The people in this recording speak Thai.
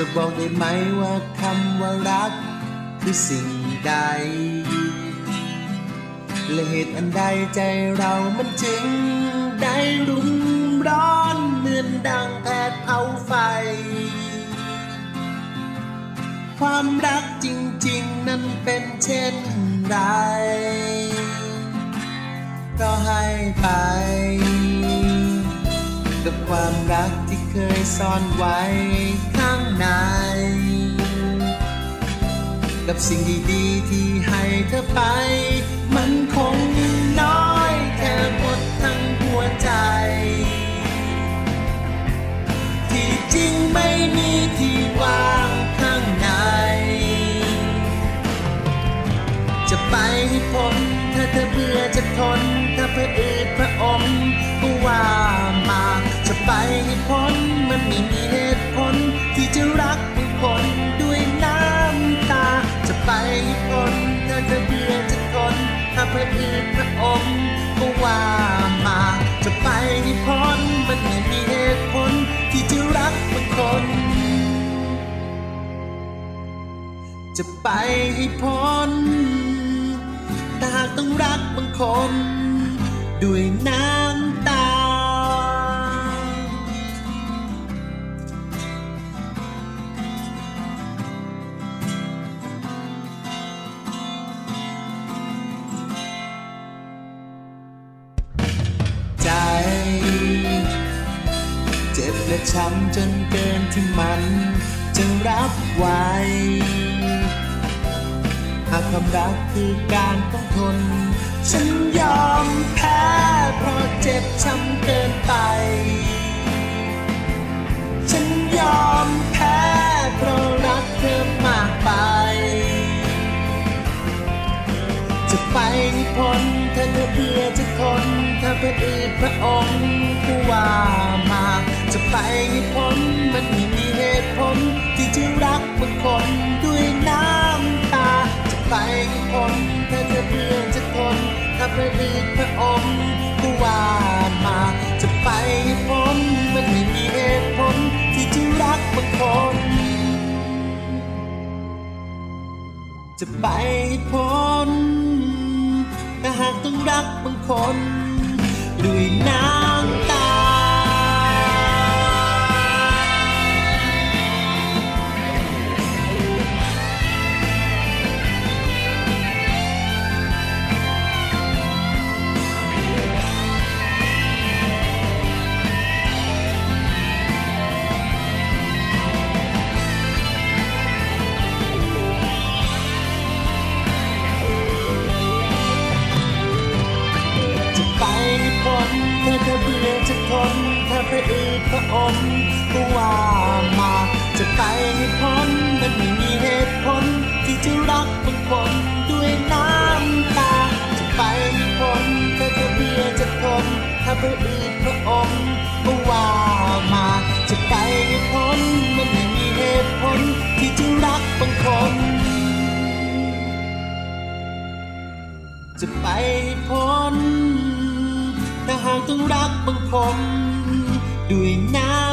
จะบอกได้ไหมว่าคำว่ารัก คือสิ่งใด และเหตุอันใดใจเรามันจึง ได้รุมร้อนเหมือนดังแผดเผาไฟ ความรักจริง ๆ นั้นเป็นเช่นไรก็ให้ไป กับความรักที่เคยซ่อนไว้ กับสิ่งดีๆที่ให้เธอไป มันคงน้อยแค่หมดทั้งหัวใจ ที่จริงไม่มีที่ว่างข้างใน จะไปให้พ้นถ้าเธอเบื่อจะทน ถ้าเพื่ออืดพระอ ให้พ้นถ้าเธอเบื่อจะทนถ้าเพื่ออืดพระอมก็ว่ามา จะไปให้พ้นมันไม่มีเหตุผลที่จะรักผู้คน จะไปให้พ้นแต่หากต้องรักบางคน ด้วยน้ำตา และช้ำจนเกินที่มันจะรับไหวหากความรักคือการต้องทน ฉันยอมแพ้เพราะเจ็บช้ำเกินไป จะไปให้พ้นถ้าเธอเบื่อจะทนถ้าเพื่ออืดพระองค์ก็ว่ามา จะไปให้พ้นมันไม่มีเหตุผลที่จะรักบางคนด้วยน้ำตา จะไปให้พ้นถ้าเธอเบื่อจะทนถ้าเพื่ออืดพระองค์ก็ว่ามา จะไปให้พ้นมันไม่มีเหตุผลที่จะรักบางคนจะไปพ้น แต่หากต้องรักบางคนด้วยน้ำ อเบื่อจะทนถ้าเพื่ออืดพระอมก็ว่ามาจะไปให้พ้นมันไม่มีเหตุผลที่จะรักบางคนด้วยน้ำตา จะไปให้พ้นถ้าเธอเบื่อจะทนถ้าเพื่ออืดพระอมก็ว่ามาจะไปให้พ้นมันไม่มีเหตุผลที่จะรักบางคนจะไปให้พ้น ต้องรักบางคมด้วยน้